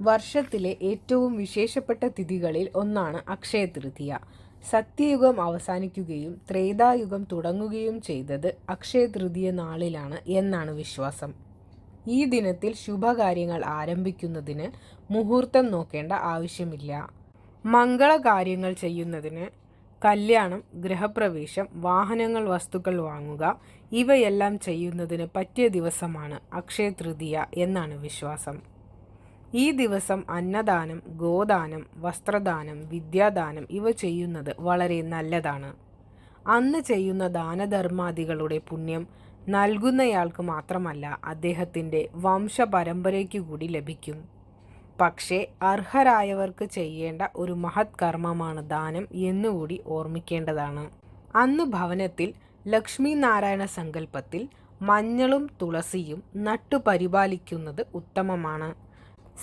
വർഷത്തിലെ ഏറ്റവും വിശേഷപ്പെട്ട തിഥികളിൽ ഒന്നാണ് അക്ഷയ തൃതീയ. സത്യയുഗം അവസാനിക്കുകയും ത്രേതായുഗം തുടങ്ങുകയും ചെയ്തത് അക്ഷയ തൃതീയ നാളിലാണ് എന്നാണ് വിശ്വാസം. ഈ ദിനത്തിൽ ശുഭകാര്യങ്ങൾ ആരംഭിക്കുന്നതിന് മുഹൂർത്തം നോക്കേണ്ട ആവശ്യമില്ല. മംഗളകാര്യങ്ങൾ ചെയ്യുന്നതിന് കല്യാണം, ഗൃഹപ്രവേശം, വാഹനങ്ങൾ വസ്തുക്കൾ വാങ്ങുക ഇവയെല്ലാം ചെയ്യുന്നതിന് പറ്റിയ ദിവസമാണ് അക്ഷയ തൃതീയ എന്നാണ് വിശ്വാസം. ഈ ദിവസം അന്നദാനം, ഗോദാനം, വസ്ത്രദാനം, വിദ്യാദാനം ഇവ ചെയ്യുന്നത് വളരെ നല്ലതാണ്. അന്ന് ചെയ്യുന്ന ദാനധർമാദികളുടെ പുണ്യം നൽകുന്നയാൾക്ക് മാത്രമല്ല അദ്ദേഹത്തിന്റെ വംശപരമ്പരയ്ക്കു കൂടി ലഭിക്കും. പക്ഷേ അർഹരായവർക്ക് ചെയ്യേണ്ട ഒരു മഹത് കർമ്മമാണ് ദാനം എന്നുകൂടി ഓർമ്മിക്കേണ്ടതാണ്. അന്ന് ഭവനത്തിൽ ലക്ഷ്മി നാരായണ സങ്കല്പത്തിൽ മഞ്ഞളും തുളസിയും നട്ടുപരിപാലിക്കുന്നത് ഉത്തമമാണ്.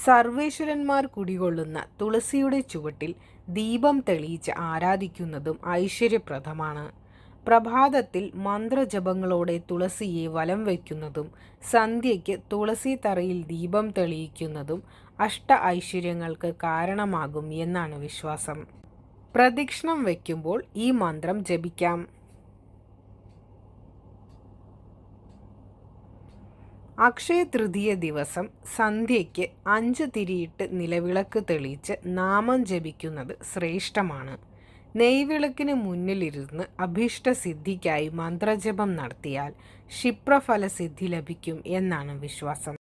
സർവേശ്വരന്മാർ കുടികൊള്ളുന്ന തുളസിയുടെ ചുവട്ടിൽ ദീപം തെളിയിച്ച് ആരാധിക്കുന്നതും ഐശ്വര്യപ്രദമാണ്. പ്രഭാതത്തിൽ മന്ത്രജപങ്ങളോടെ തുളസിയെ വലം വയ്ക്കുന്നതും സന്ധ്യയ്ക്ക് തുളസി തറയിൽ ദീപം തെളിയിക്കുന്നതും അഷ്ട ഐശ്വര്യങ്ങൾക്ക് കാരണമാകും എന്നാണ് വിശ്വാസം. പ്രദക്ഷിണം വയ്ക്കുമ്പോൾ ഈ മന്ത്രം ജപിക്കാം. അക്ഷയ തൃതീയ ദിവസം സന്ധ്യയ്ക്ക് അഞ്ച് തിരിയിട്ട് നിലവിളക്ക് തെളിയിച്ച് നാമം ജപിക്കുന്നത് ശ്രേഷ്ഠമാണ്. നെയ്വിളക്കിന് മുന്നിലിരുന്ന് അഭീഷ്ടസിദ്ധിക്കായി മന്ത്രജപം നടത്തിയാൽ ക്ഷിപ്രഫലസിദ്ധി ലഭിക്കും എന്നാണ് വിശ്വാസം.